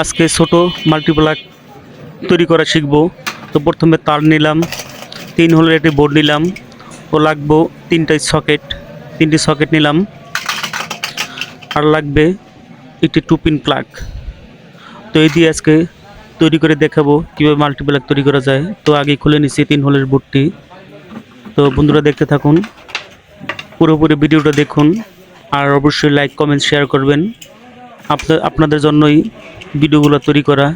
আজকে ছোট মাল্টিপ্লাক তৈরি করা শিখব। তো প্রথমে তার নিলাম, তিন হোলের একটি বোর্ড নিলাম, ও লাগবো তিনটাই সকেট তিনটি সকেট নিলাম, আর লাগবে একটি টু পিন প্লাগ তো এই দিয়ে আজকে তৈরি করে দেখাবো কীভাবে মাল্টিপ্লাক তৈরি করা যায়। তো আগে খুলে নিছি তিন হোলের বোর্ডটি তো বন্ধুরা দেখতে থাকুন, পুরোপুরি ভিডিওটা দেখুন, আর অবশ্যই লাইক কমেন্ট শেয়ার করবেন। আপনাদের জন্যই ভিডিওগুলো তৈরি করা,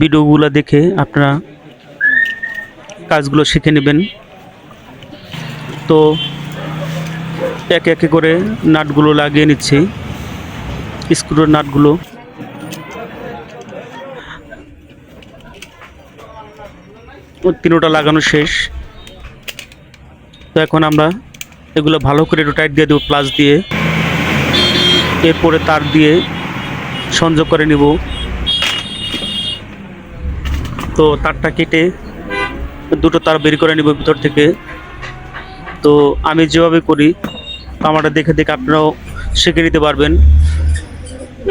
ভিডিওগুলো দেখে আপনারা কাজগুলো শিখে নেবেন। তো একে একে করে নাটগুলো লাগিয়ে নিচ্ছি, স্ক্রুর নাটগুলো। তিনোটা লাগানো শেষ। তো এখন আমরা এগুলো ভালো করে একটু টাইট দিয়ে দেবো প্লাস দিয়ে। এরপরে তার দিয়ে সংযোগ করে নিব। তো তারটা কেটে দুটো তার বের করে নিব ভিতর থেকে। তো আমি যেভাবে করি, আমারটা দেখে দেখে আপনারাও শিখে নিতে পারবেন।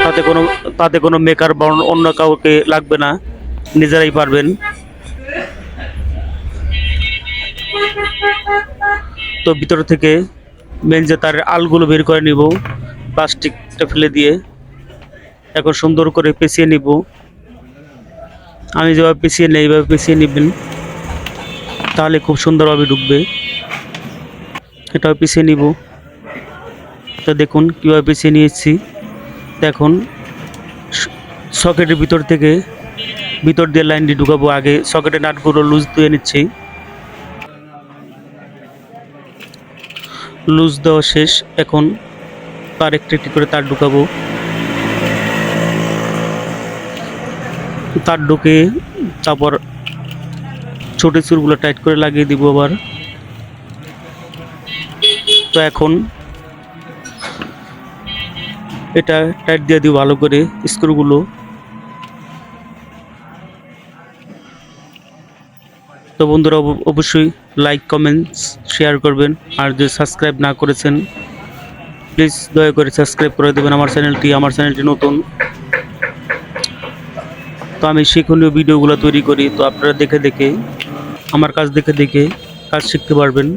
তাতে কোনো তাতে কোনো মেকার বা অন্য কাউকে লাগবে না, নিজেরাই পারবেন। তো ভিতর থেকে মেন যে তার আলগুলো বের করে নিব, প্লাস্টিকটা ফেলে দিয়ে। এখন সুন্দর করে পেঁচিয়ে নিব। আমি যেভাবে পেঁচিয়ে নেই, এইভাবে পেঁচিয়ে নেবেন, তাহলে খুব সুন্দরভাবে ঢুকবে। এটাও পিছিয়ে নিব। তো দেখুন কীভাবে পিছিয়ে নিয়েছি। দেখুন, সকেটের ভিতর থেকে ভিতর দিয়ে লাইনটি ঢুকাবো আগে। সকেটের নাটগুলো লুজ দিয়ে নিচ্ছি। লুজ দেওয়া শেষ। এখন তার একটি একটি করে তার ঢুকাবো। তার ঢুকে তারপর ছোটো চুলগুলো টাইট করে লাগিয়ে দিব আবার। তো এখন এটা টাইট দিয়ে দিব ভালো করে স্ক্রুগুলো। তো বন্ধুরা, অব- অবশ্যই লাইক কমেন্টস শেয়ার করবেন। আর যদি সাবস্ক্রাইব না করেছেন প্লিজ দয়া করে সাবস্ক্রাইব করে দেবেন আমার চ্যানেলটি আমার চ্যানেলটি নতুন। তো আমি শিক্ষণীয় ভিডিওগুলো তৈরি করি, তো আপনারা দেখে দেখে, আমার কাজ দেখে দেখে কাজ শিখতে পারবেন।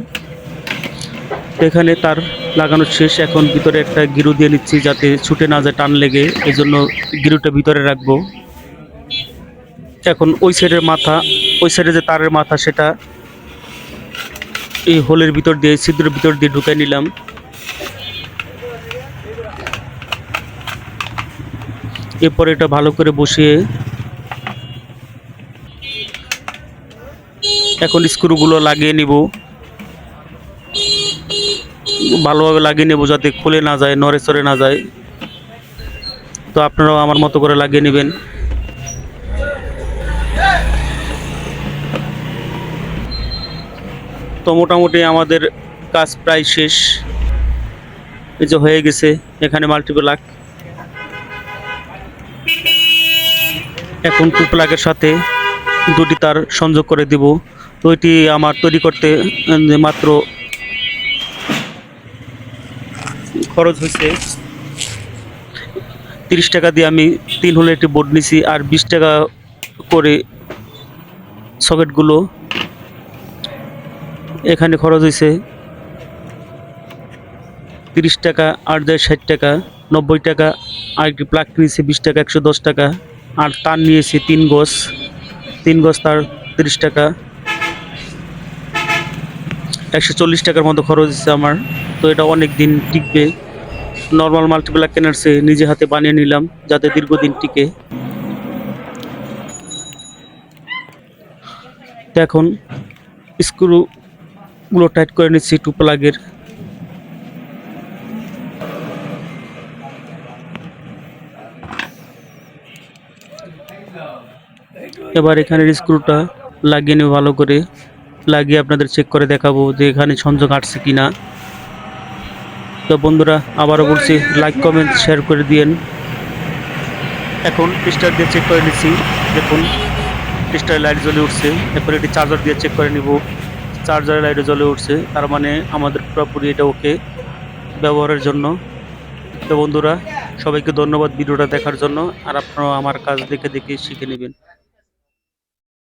এখানে তার লাগানো শেষ, এখন ভিতরে একটা গিরু দিয়ে নিচ্ছি যাতে ছুটে না যায় টান লেগে এই জন্য গিরুটা ভিতরে রাখব। এখন ওই সাইডের মাথা, ওই সাইডে যে তারের মাথা, সেটা এই হোলের ভিতর দিয়ে, ছিদ্রের ভিতর দিয়ে ঢুকে নিলাম। এরপর এটা ভালো করে বসিয়ে এখন স্ক্রুগুলো লাগিয়ে নিব। ভালোভাবে লাগিয়ে নেব যাতে খুলে না যায়, নড়ে চড়ে না যায়। তো আপনারাও আমার মতো করে লাগিয়ে নেবেন। তো মোটামুটি আমাদের কাজ প্রায় শেষ। এই যে হয়ে গেছে, এখানে মাল্টিপ্লাক এখন টু প্লাগের সাথে দুটি তার সংযোগ করে দিব। তো এটি আমার তৈরি করতে মাত্র খরচ হয়েছে তিরিশ টাকা দিয়ে আমি তিন হলে একটি বোর্ড নিছি আর বিশ টাকা করে সকেটগুলো এখানে খরচ হয়েছে তিরিশ টাকা, আট দেয় ষাট টাকা, নব্বই টাকা, আর একটি প্লাগ নিয়েছি বিশ টাকা, একশো দশ টাকা, আর তার নিয়েছি তিন গজ তিন গজ তার তিরিশ টাকা। একশো চল্লিশ টাকার মতো খরচ হয়েছে আমার। তো এটা অনেক দিন টিকবে। নর্মাল মাল্টিপ্লাক কেনার সে নিজে হাতে বানিয়ে নিলাম, যাতে দীর্ঘদিন টিকে। এখন স্ক্রুগুলো টাইট করে নিচ্ছি টু প্লাগের। এবার এখানের স্ক্রুটা লাগিয়ে নেব ভালো করে। লাগিয়ে আপনাদের চেক করে দেখাবো যে এখানে সংযোগ আসছে কি না তো বন্ধুরা, আবারও বলছি লাইক কমেন্ট শেয়ার করে দিয়েন। এখন স্টার দিয়ে চেক করে নিচ্ছি। দেখুন, স্টার লাইট জ্বলে উঠছে। এরপর এটি চার্জার দিয়ে চেক করে নিব। চার্জার লাইটে জ্বলে উঠছে, তার মানে আমাদের পুরোপুরি এটা ওকে ব্যবহারের জন্য। তো বন্ধুরা, সবাইকে ধন্যবাদ ভিডিওটা দেখার জন্য। আর আপনারাও আমার কাজ দেখে দেখে শিখে নেবেন।